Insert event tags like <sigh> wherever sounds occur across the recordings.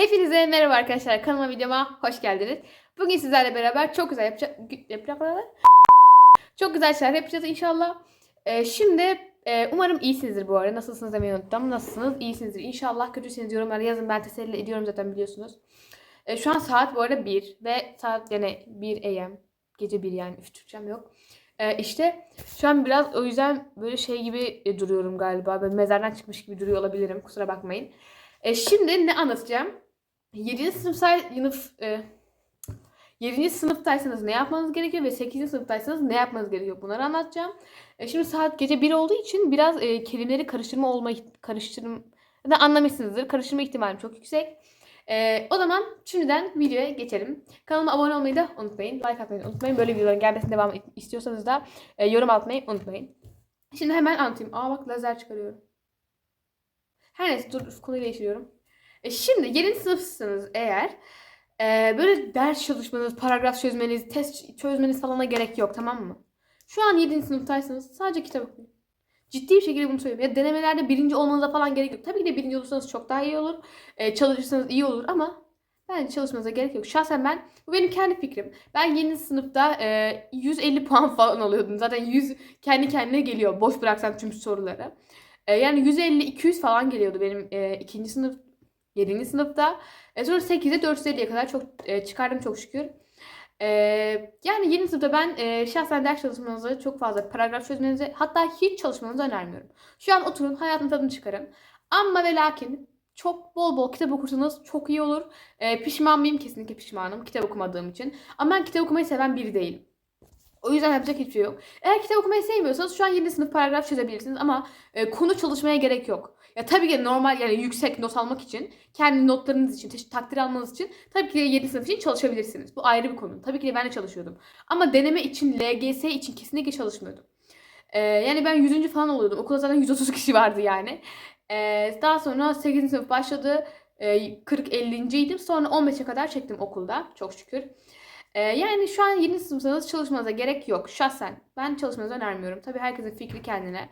Hepinize merhaba arkadaşlar. Kanalıma videoma hoş geldiniz. Bugün sizlerle beraber çok güzel yapacaklar. Çok güzel şeyler yapacağız inşallah. Ee, şimdi e, umarım iyisinizdir bu arada. Nasılsınız demeyi unuttum. Nasılsınız? İyisinizdir. İnşallah kötüseniz yorumlara yazın. Ben teselli ediyorum zaten biliyorsunuz. Ee, şu an saat bu arada 1 ve saat yani 1 AM. Gece 1 yani. Üf Türkçem yok. Ee, işte şu an biraz o yüzden böyle şey gibi e, duruyorum galiba. Böyle mezardan çıkmış gibi duruyor olabilirim. Kusura bakmayın. E, şimdi ne anlatacağım? 7. sınıf sınıf e, 7. sınıftaysanız ne yapmanız gerekiyor ve 8. sınıftaysanız ne yapmanız gerekiyor bunları anlatacağım. E, şimdi saat gece 1 olduğu için biraz e, kelimeleri karıştırma olma karıştırma da anlamışsınızdır. Karıştırma ihtimalim çok yüksek. E, o zaman şimdiden videoya geçelim. Kanalıma abone olmayı da unutmayın. Like atmayı unutmayın. Böyle videoların gelmesini devam istiyorsanız da e, yorum atmayı unutmayın. Şimdi hemen anlatayım. Aa bak lazer çıkarıyorum. Her neyse dur konuyu değiştiriyorum. E şimdi 7. sınıfsınız eğer e, böyle ders çalışmanız, paragraf çözmeniz, test çözmeniz falana gerek yok tamam mı? Şu an 7. sınıftaysanız sadece kitap okuyun. Ciddi bir şekilde bunu söylüyorum. Ya denemelerde birinci olmanıza falan gerek yok. Tabii ki de birinci olursanız çok daha iyi olur. E, çalışırsanız iyi olur ama bence çalışmanıza gerek yok. Şahsen ben, bu benim kendi fikrim. Ben 7. sınıfta e, 150 puan falan alıyordum. Zaten 100 kendi kendine geliyor. Boş bıraksam tüm soruları. E, yani 150-200 falan geliyordu benim e, ikinci sınıf 7. sınıfta. E, sonra 8'e 450'ye kadar çok e, çıkardım çok şükür. E, yani 7. sınıfta ben e, şahsen ders çalışmanızı çok fazla paragraf çözmenizi hatta hiç çalışmanızı önermiyorum. Şu an oturun hayatın tadını çıkarın. Ama ve lakin çok bol bol kitap okursanız çok iyi olur. E, pişman mıyım? Kesinlikle pişmanım kitap okumadığım için. Ama ben kitap okumayı seven biri değilim. O yüzden yapacak hiçbir şey yok. Eğer kitap okumayı sevmiyorsanız şu an 7. sınıf paragraf çözebilirsiniz ama e, konu çalışmaya gerek yok. Ya tabii ki normal yani yüksek not almak için, kendi notlarınız için, takdir almanız için tabii ki de 7 sınıf için çalışabilirsiniz. Bu ayrı bir konu. Tabii ki de ben de çalışıyordum. Ama deneme için, LGS için kesinlikle çalışmıyordum. E, yani ben 100. falan oluyordum. Okulda zaten 130 kişi vardı yani. E, daha sonra 8. sınıf başladı. E, 40-50. idim. Sonra 15'e kadar çektim okulda. Çok şükür. Ee, yani şu an yeni sınıfsanız çalışmanıza gerek yok şahsen. Ben çalışmanızı önermiyorum. Tabii herkesin fikri kendine.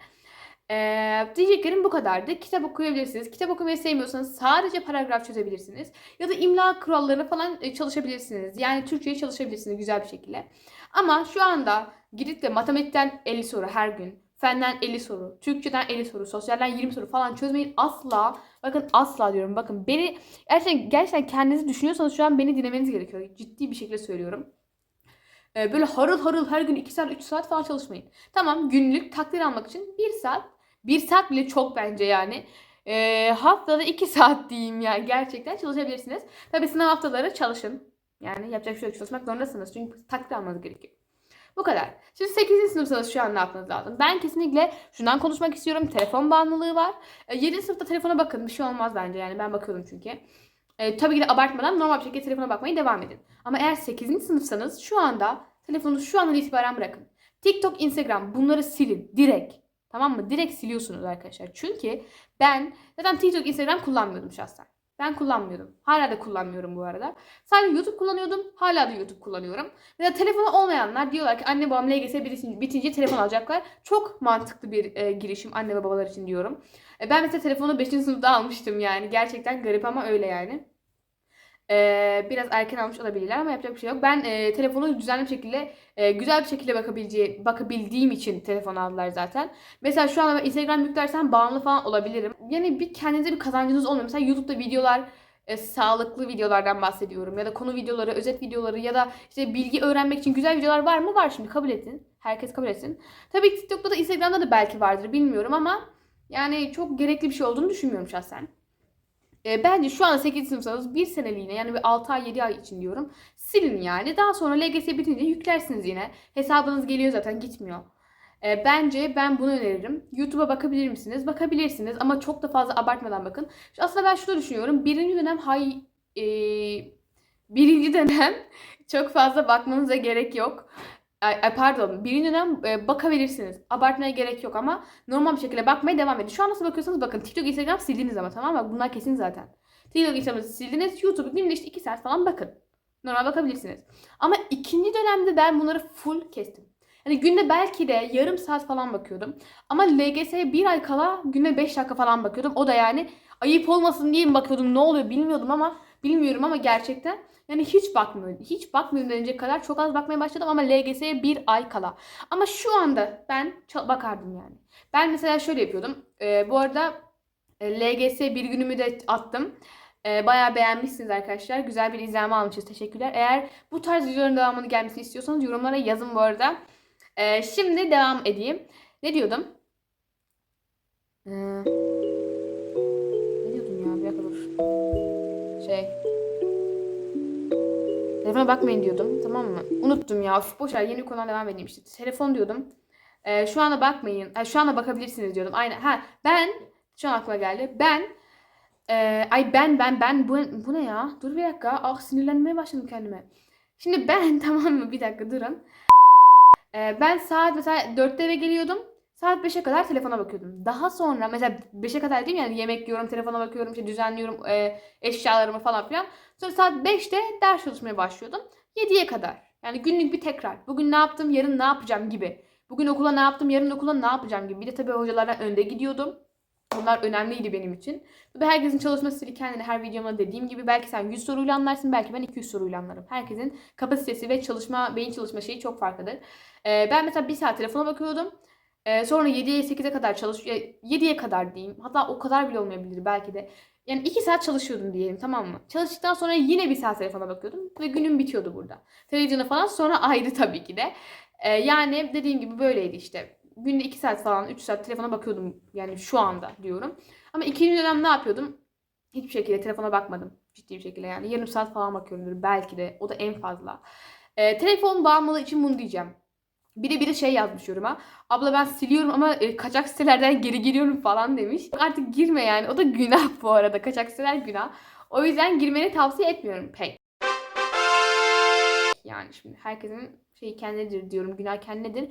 Ee, diyeceklerim bu kadardı. Kitap okuyabilirsiniz. Kitap okumayı sevmiyorsanız sadece paragraf çözebilirsiniz. Ya da imla kurallarını falan e, çalışabilirsiniz. Yani Türkçeyi çalışabilirsiniz güzel bir şekilde. Ama şu anda gidip de matematikten 50 soru her gün, fenden 50 soru, Türkçeden 50 soru, sosyalden 20 soru falan çözmeyin asla. Bakın asla diyorum. Bakın beni gerçekten, gerçekten kendinizi düşünüyorsanız şu an beni dinlemeniz gerekiyor. Ciddi bir şekilde söylüyorum. Böyle harıl harıl her gün 2 saat 3 saat falan çalışmayın. Tamam günlük takdir almak için 1 saat. 1 saat bile çok bence yani. Ee, haftada 2 saat diyeyim yani gerçekten çalışabilirsiniz. Tabii sınav haftaları çalışın. Yani yapacak bir şey yok çalışmak zorundasınız. Çünkü takdir almanız gerekiyor. Bu kadar. Şimdi 8. sınıfsanız şu an ne yapmanız lazım? Ben kesinlikle şundan konuşmak istiyorum. Telefon bağımlılığı var. 7. sınıfta telefona bakın. Bir şey olmaz bence yani. Ben bakıyordum çünkü. E, tabii ki de abartmadan normal bir şekilde telefona bakmaya devam edin. Ama eğer 8. sınıfsanız şu anda telefonunuzu şu andan itibaren bırakın. TikTok, Instagram bunları silin. Direkt. Tamam mı? Direkt siliyorsunuz arkadaşlar. Çünkü ben zaten TikTok, Instagram kullanmıyordum şahsen. Ben kullanmıyordum. Hala da kullanmıyorum bu arada. Sadece YouTube kullanıyordum. Hala da YouTube kullanıyorum. Ve telefonu olmayanlar diyorlar ki anne babam LGS bitince, bitince telefon alacaklar. Çok mantıklı bir e, girişim anne ve babalar için diyorum. E, ben mesela telefonu 5. sınıfta almıştım yani. Gerçekten garip ama öyle yani. E, biraz erken almış olabilirler ama yapacak bir şey yok. Ben e, telefonu düzenli bir şekilde, e, güzel bir şekilde bakabileceği, bakabildiğim için telefon aldılar zaten. Mesela şu an ben Instagram yüklersem bağımlı falan olabilirim. Yani bir kendinize bir kazancınız olmuyor. Mesela YouTube'da videolar e, sağlıklı videolardan bahsediyorum ya da konu videoları, özet videoları ya da işte bilgi öğrenmek için güzel videolar var mı? Var şimdi kabul edin. Herkes kabul etsin. Tabii TikTok'ta da Instagram'da da belki vardır bilmiyorum ama yani çok gerekli bir şey olduğunu düşünmüyorum şahsen. E, bence şu an 8. sınıfsanız bir seneliğine yani bir 6 ay 7 ay için diyorum. Silin yani. Daha sonra LGS bitince yüklersiniz yine. Hesabınız geliyor zaten gitmiyor. E, bence ben bunu öneririm. YouTube'a bakabilir misiniz? Bakabilirsiniz ama çok da fazla abartmadan bakın. Aslında ben şunu düşünüyorum. Birinci dönem hay e, birinci dönem <laughs> çok fazla bakmanıza gerek yok. Ay, ay pardon birinci dönem e, bakabilirsiniz. Abartmaya gerek yok ama normal bir şekilde bakmaya devam edin. Şu an nasıl bakıyorsanız bakın. TikTok, Instagram sildiniz ama tamam mı? Bunlar kesin zaten. TikTok, Instagram'ı sildiniz. YouTube'u günde işte 2 saat falan bakın. Normal bakabilirsiniz. Ama ikinci dönemde ben bunları full kestim. Hani günde belki de yarım saat falan bakıyordum. Ama LGS'ye bir ay kala günde 5 dakika falan bakıyordum. O da yani ayıp olmasın diye mi bakıyordum ne oluyor bilmiyordum ama Bilmiyorum ama gerçekten yani hiç bakmıyorum. Hiç bakmıyorum denecek kadar çok az bakmaya başladım ama LGS'ye bir ay kala. Ama şu anda ben bakardım yani. Ben mesela şöyle yapıyordum. Ee, bu arada e, LGS bir günümü de attım. Ee, bayağı beğenmişsiniz arkadaşlar. Güzel bir izlenme almışız. Teşekkürler. Eğer bu tarz videoların devamını gelmesini istiyorsanız yorumlara yazın bu arada. Ee, şimdi devam edeyim. Ne diyordum? Ee, ne diyordum ya? Bir dakika dur. Telefona bakmayın diyordum. Tamam mı? Unuttum ya. Of, boş ver. Yeni konudan devam edeyim işte. Telefon diyordum. Ee, şu anda bakmayın. Ha, şu anda bakabilirsiniz diyordum. Aynen. Ha ben şu an aklıma geldi. Ben ee, ay ben ben ben bu, bu ne ya? Dur bir dakika. Ah sinirlenmeye başladım kendime. Şimdi ben <laughs> tamam mı? Bir dakika durun. Ee, ben saat mesela 4'te eve geliyordum. Saat 5'e kadar telefona bakıyordum. Daha sonra mesela 5'e kadar değil? Yani yemek yiyorum, telefona bakıyorum, işte düzenliyorum e, eşyalarımı falan filan. Sonra saat 5'te ders çalışmaya başlıyordum. 7'ye kadar. Yani günlük bir tekrar. Bugün ne yaptım, yarın ne yapacağım gibi. Bugün okula ne yaptım, yarın okula ne yapacağım gibi. Bir de tabii hocalardan önde gidiyordum. Bunlar önemliydi benim için. Tabii herkesin çalışma stili kendine her videomda dediğim gibi belki sen 100 soruyla anlarsın belki ben 200 soruyla anlarım. Herkesin kapasitesi ve çalışma beyin çalışma şeyi çok farklıdır. Ee, ben mesela bir saat telefona bakıyordum. Ee, sonra 7'ye 8'e kadar çalış 7'ye kadar diyeyim. Hatta o kadar bile olmayabilir belki de. Yani 2 saat çalışıyordum diyelim tamam mı? Çalıştıktan sonra yine bir saat telefona bakıyordum ve günüm bitiyordu burada. Televizyona falan sonra <laughs> ayrı tabii ki de. Ee, yani dediğim gibi böyleydi işte. Günde 2 saat falan 3 saat telefona bakıyordum yani şu anda diyorum. Ama ikinci dönem ne yapıyordum? Hiçbir şekilde telefona bakmadım. Ciddi bir şekilde yani. Yarım saat falan bakıyorumdur belki de. O da en fazla. Ee, telefon bağımlılığı için bunu diyeceğim. Bir de biri şey yazmış yoruma. Abla ben siliyorum ama e, kaçak sitelerden geri giriyorum falan demiş. Artık girme yani. O da günah <laughs> bu arada. Kaçak siteler günah. O yüzden girmeni tavsiye etmiyorum pek. Yani şimdi herkesin şeyi kendidir diyorum. Günah kendidir.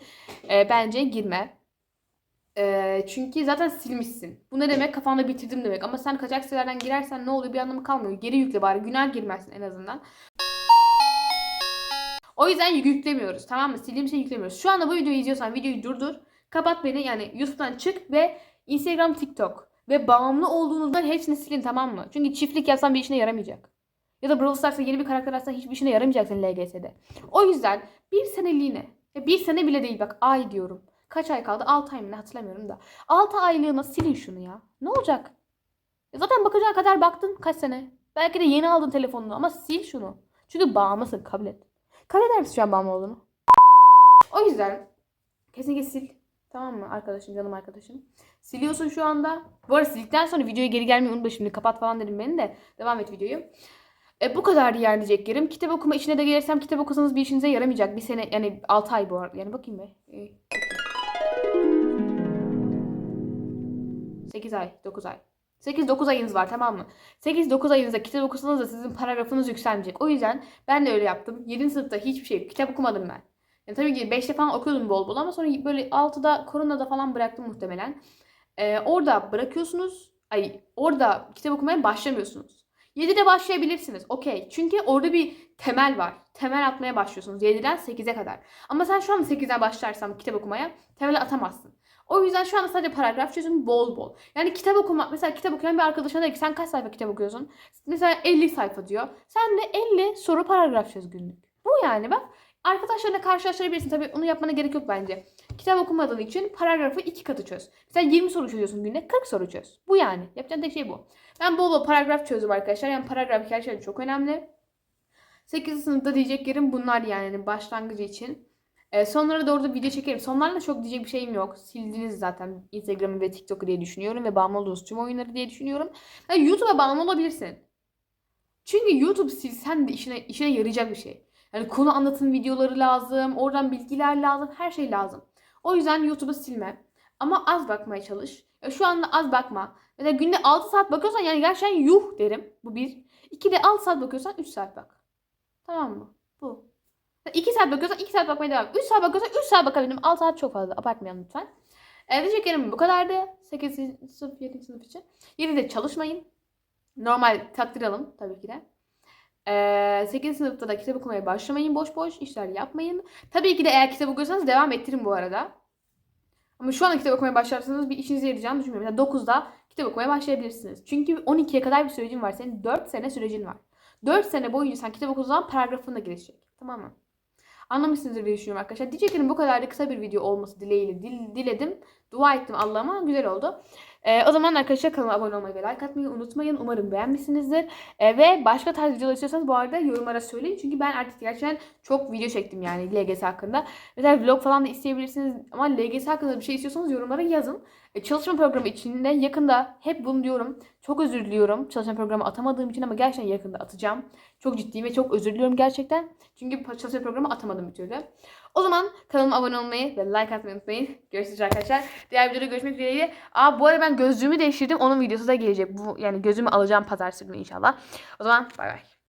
Ee, bence girme. Ee, çünkü zaten silmişsin. Bu ne demek? Kafanda bitirdim demek. Ama sen kaçak sitelerden girersen ne oluyor? Bir anlamı kalmıyor. Geri yükle bari. Günah girmezsin en azından. O yüzden yüklemiyoruz. Tamam mı? Sildiğim şey yüklemiyoruz. Şu anda bu videoyu izliyorsan videoyu durdur. Kapat beni yani YouTube'dan çık ve Instagram, TikTok ve bağımlı olduğunuzdan hepsini silin tamam mı? Çünkü çiftlik yapsan bir işine yaramayacak. Ya da Brawl Stars'ta yeni bir karakter açsan hiçbir işine yaramayacak senin LGS'de. O yüzden bir seneliğine, bir sene bile değil bak ay diyorum. Kaç ay kaldı? 6 ay mı ne hatırlamıyorum da. 6 aylığına silin şunu ya. Ne olacak? Ya zaten bakacağın kadar baktın kaç sene. Belki de yeni aldın telefonunu ama sil şunu. Çünkü bağımlısın kabul et. Kabul eder misin şu an bağımlı olduğunu? O yüzden kesinlikle sil. Tamam mı arkadaşım canım arkadaşım. Siliyorsun şu anda. Bu arada sildikten sonra videoya geri gelmeyi unutma şimdi kapat falan dedim beni de. Devam et videoyu. E, bu kadar yer diyeceklerim. Kitap okuma işine de gelirsem kitap okusanız bir işinize yaramayacak. Bir sene yani 6 ay bu arada. Yani bakayım be. E, 8 ay, 9 ay. 8-9 ayınız var tamam mı? 8-9 ayınızda kitap okusanız da sizin paragrafınız yükselmeyecek. O yüzden ben de öyle yaptım. 7. sınıfta hiçbir şey kitap okumadım ben. Yani tabii ki 5'te falan okuyordum bol bol ama sonra böyle 6'da koronada falan bıraktım muhtemelen. Ee, orada bırakıyorsunuz. Ay orada kitap okumaya başlamıyorsunuz. 7'de başlayabilirsiniz. Okey. Çünkü orada bir temel var. Temel atmaya başlıyorsunuz 7'den 8'e kadar. Ama sen şu an 8'den başlarsan kitap okumaya temel atamazsın. O yüzden şu anda sadece paragraf çözüm bol bol. Yani kitap okumak mesela kitap okuyan bir arkadaşına der ki sen kaç sayfa kitap okuyorsun? Mesela 50 sayfa diyor. Sen de 50 soru paragraf çöz günlük. Bu yani bak. Arkadaşlarına karşılaştırabilirsin. Tabii onu yapmana gerek yok bence. Kitap okumadığın için paragrafı iki katı çöz. Mesela 20 soru çözüyorsun günde 40 soru çöz. Bu yani. Yapacağın tek şey bu. Ben bol bol paragraf çözdüm arkadaşlar. Yani paragraf gerçekten çok önemli. 8. sınıfta diyeceklerim bunlar yani başlangıcı için. Ee, sonlara doğru da video çekerim. Sonlarla çok diyecek bir şeyim yok. Sildiniz zaten Instagram'ı ve TikTok'u diye düşünüyorum. Ve bağımlı olduğunuz tüm oyunları diye düşünüyorum. Yani YouTube'a bağımlı olabilirsin. Çünkü YouTube silsen de işine, işine yarayacak bir şey. Yani konu anlatım videoları lazım. Oradan bilgiler lazım. Her şey lazım. O yüzden YouTube'u silme. Ama az bakmaya çalış. Ya şu anda az bakma. Mesela günde 6 saat bakıyorsan yani gerçekten yuh derim. Bu bir. İki de 6 saat bakıyorsan 3 saat bak. Tamam mı? Bu. 2 saat bakıyorsan 2 saat bakmaya devam. 3 saat bakıyorsan 3 saat bakabilirim. 6 saat çok fazla. Abartmayalım lütfen. E, diyeceklerim bu kadardı. 8. sınıf, 7. sınıf için. 7'de çalışmayın. Normal takdir tabii ki de. Ee, 8. sınıfta da kitap okumaya başlamayın boş boş işler yapmayın. Tabii ki de eğer kitap okuyorsanız devam ettirin bu arada. Ama şu anda kitap okumaya başlarsanız bir işinize yarayacağını düşünmüyorum. Mesela 9'da kitap okumaya başlayabilirsiniz. Çünkü 12'ye kadar bir sürecin var. Senin 4 sene sürecin var. 4 sene boyunca sen kitap okuduğun zaman paragrafında gelişecek. Tamam mı? Anlamışsınızdır diye düşünüyorum arkadaşlar. Diyeceklerim bu kadar da kısa bir video olması dileğiyle dil- diledim. Dua ettim Allah'ıma. Güzel oldu. Ee, o zaman arkadaşlar kanalıma abone olmayı ve like atmayı unutmayın. Umarım beğenmişsinizdir. Ee, ve başka tarz videolar istiyorsanız bu arada yorumlara söyleyin. Çünkü ben artık gerçekten çok video çektim yani LGS hakkında. Mesela vlog falan da isteyebilirsiniz. Ama LGS hakkında bir şey istiyorsanız yorumlara yazın. Ee, çalışma programı içinde yakında hep bunu diyorum. Çok özür diliyorum çalışma programı atamadığım için ama gerçekten yakında atacağım. Çok ciddiyim ve çok özür diliyorum gerçekten. Çünkü çalışma programı atamadım bir türlü. O zaman kanalıma abone olmayı ve like atmayı unutmayın. Görüşürüz arkadaşlar. Diğer videoda görüşmek dileğiyle. Aa bu arada ben gözlüğümü değiştirdim. Onun videosu da gelecek. Bu yani gözümü alacağım pazartesi günü inşallah. O zaman bay bay.